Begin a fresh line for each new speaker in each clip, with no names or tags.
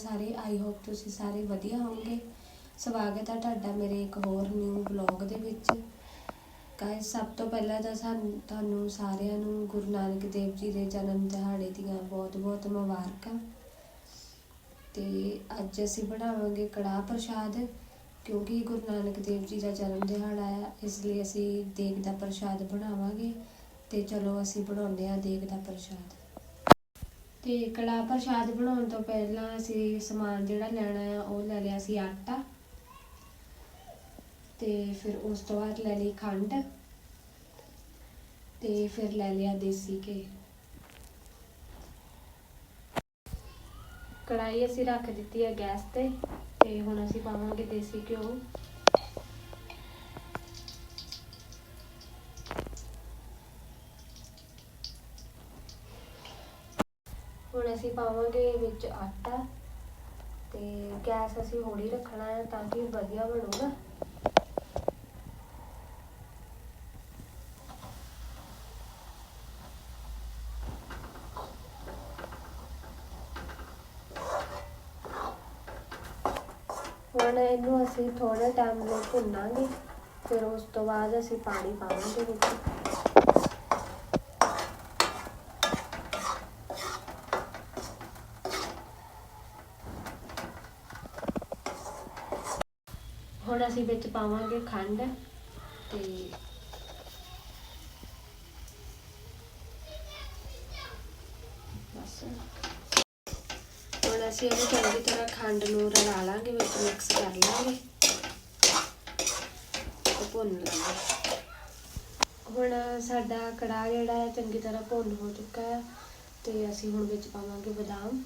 ਸਾਰੇ I hope ਤੁਸੀਂ ਸਾਰੇ ਵਧੀਆ ਹੋਵੋਗੇ। ਸਵਾਗਤ ਹੈ ਤੁਹਾਡਾ ਮੇਰੇ ਇੱਕ ਹੋਰ ਨਿਊ ਵਲੌਗ ਦੇ ਵਿੱਚ। ਗਾਇਸ ਸਭ ਤੋਂ ਪਹਿਲਾਂ ਤਾਂ ਸਾਨੂੰ ਤੁਹਾਨੂੰ ਸਾਰਿਆਂ ਨੂੰ ਗੁਰੂ ਨਾਨਕ ਦੇਵ ਜੀ ਦੇ ਜਨਮ ਦਿਹਾੜੇ ਦੀਆਂ ਬਹੁਤ-ਬਹੁਤ ਮੁਬਾਰਕਾਂ। ਤੇ ਅੱਜ ਅਸੀਂ ਬਣਾਵਾਂਗੇ ਕੜਾਹ ਪ੍ਰਸ਼ਾਦ, ਕਿਉਂਕਿ ਗੁਰੂ ਨਾਨਕ ਦੇਵ ਜੀ ਦਾ ਜਨਮ ਦਿਹਾੜਾ ਆ, ਇਸ ਲਈ ਅਸੀਂ ਦੇਗ ਦਾ ਪ੍ਰਸ਼ਾਦ ਬਣਾਵਾਂਗੇ। ਤੇ ਚਲੋ ਅਸੀਂ ਬਣਾਉਂਦੇ ਹਾਂ ਦੇਗ ਦਾ ਪ੍ਰਸ਼ਾਦ। ਤੇ ਕੜਾਹ ਪ੍ਰਸ਼ਾਦ ਬਣਾਉਣ ਤੋਂ ਪਹਿਲਾਂ ਅਸੀਂ ਸਮਾਨ ਜਿਹੜਾ ਲੈਣਾ ਆ, ਉਹ ਲੈ ਲਿਆ ਸੀ ਆਟਾ। ਤੇ ਫਿਰ ਉਸ ਤੋਂ ਬਾਅਦ ਲੈ ਲਈ ਖੰਡ। ਤੇ ਫਿਰ ਲੈ ਲਿਆ ਦੇਸੀ ਘੀ। ਕੜਾਈ ਅਸੀਂ ਰੱਖ ਦਿੱਤੀ ਹੈ ਗੈਸ ਤੇ ਤੇ ਹੁਣ ਅਸੀਂ ਪਾਵਾਂਗੇ ਦੇਸੀ ਘਿਓ। ਹੁਣ ਅਸੀਂ ਪਾਵਾਂਗੇ ਵਿੱਚ ਆਟਾ ਤੇ ਗੈਸ ਅਸੀਂ ਹੌਲੀ ਰੱਖਣਾ ਹੈ ਤਾਂ ਕਿ ਵਧੀਆ ਬਣੂਗਾ ਹੁਣ ਇਹਨੂੰ ਅਸੀਂ ਥੋੜੇ ਟਾਈਮ ਲਈ ਭੁੰਨਾਂਗੇ, ਫਿਰ ਉਸ ਤੋਂ ਬਾਅਦ ਅਸੀਂ ਪਾਣੀ ਪਾਵਾਂਗੇ ਵਿੱਚ। ਹੁਣ ਅਸੀਂ ਵਿੱਚ ਪਾਵਾਂਗੇ ਖੰਡ ਤੇ ਬਸ। ਹੁਣ ਅਸੀਂ ਇਹਨੂੰ ਚੰਗੀ ਤਰ੍ਹਾਂ ਖੰਡ ਨੂੰ ਰਲਾ ਲਾਂਗੇ, ਵਿੱਚ ਮਿਕਸ ਕਰ ਲਾਂਗੇ ਤੇ ਭੁੰਨ ਲਾਂਗੇ। ਹੁਣ ਸਾਡਾ ਕੜਾਹ ਜਿਹੜਾ ਹੈ ਚੰਗੀ ਤਰ੍ਹਾਂ ਭੁੰਨ ਹੋ ਚੁੱਕਾ ਹੈ ਤੇ ਅਸੀਂ ਹੁਣ ਵਿੱਚ ਪਾਵਾਂਗੇ ਬਦਾਮ।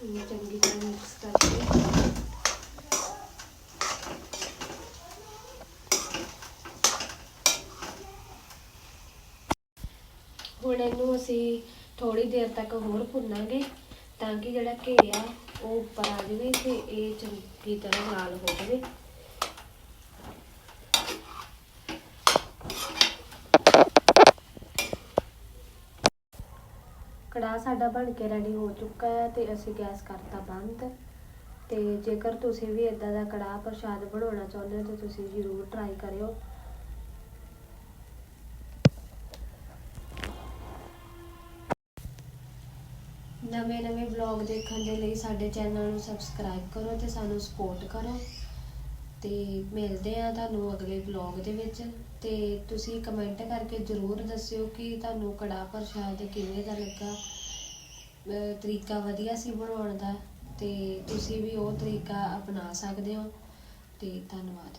ਇਹ ਚੰਗੀ ਤਰ੍ਹਾਂ ਮਿਕਸ ਕਰਕੇ ਹੁਣ ਇਹਨੂੰ ਅਸੀਂ ਥੋੜੀ ਦੇਰ ਤੱਕ ਹੋਰ ਭੁੰਨਾਂਗੇ ਤਾਂ ਕਿ ਜਿਹੜਾ ਘੇ ਆ ਉਹ ਉੱਪਰ ਆ ਜਾਵੇ ਤੇ ਇਹ ਚੰਗੀ ਤਰ੍ਹਾਂ ਲਾਲ ਹੋ ਜਾਵੇ। ਕੜਾਹ ਸਾਡਾ ਬਣ ਕੇ ਰੈਡੀ ਹੋ ਚੁੱਕਾ ਹੈ ਤੇ ਅਸੀਂ ਗੈਸ ਕਰਤਾ ਬੰਦ। ਤੇ ਜੇਕਰ ਤੁਸੀਂ ਵੀ ਇਦਾਂ ਦਾ ਕੜਾਹ ਪ੍ਰਸ਼ਾਦ ਬਣਾਉਣਾ ਚਾਹੁੰਦੇ ਹੋ ਤਾਂ ਤੁਸੀਂ ਜ਼ਰੂਰ ਟਰਾਈ ਕਰਿਓ। ਨਵੇਂ ਨਵੇਂ ਵਲੌਗ ਦੇਖਣ ਦੇ ਲਈ ਸਾਡੇ ਚੈਨਲ ਨੂੰ ਸਬਸਕ੍ਰਾਈਬ ਕਰੋ ਤੇ ਸਾਨੂੰ ਸਪੋਰਟ ਕਰੋ। ਤੇ ਮਿਲਦੇ ਆ ਤੁਹਾਨੂੰ ਅਗਲੇ ਵਲੌਗ ਦੇ ਵਿੱਚ। ਤੇ ਤੁਸੀਂ ਕਮੈਂਟ ਕਰਕੇ ਜ਼ਰੂਰ ਦੱਸਿਓ ਕਿ ਤੁਹਾਨੂੰ ਕੜਾਹ ਪ੍ਰਸ਼ਾਦ ਕਿਵੇਂ ਦਾ ਲੱਗਾ। ਤਰੀਕਾ ਵਧੀਆ ਸੀ ਬਣਾਉਣ ਦਾ ਤੇ ਤੁਸੀਂ ਵੀ ਉਹ ਤਰੀਕਾ ਅਪਣਾ ਸਕਦੇ ਹੋ। ਤੇ ਧੰਨਵਾਦ।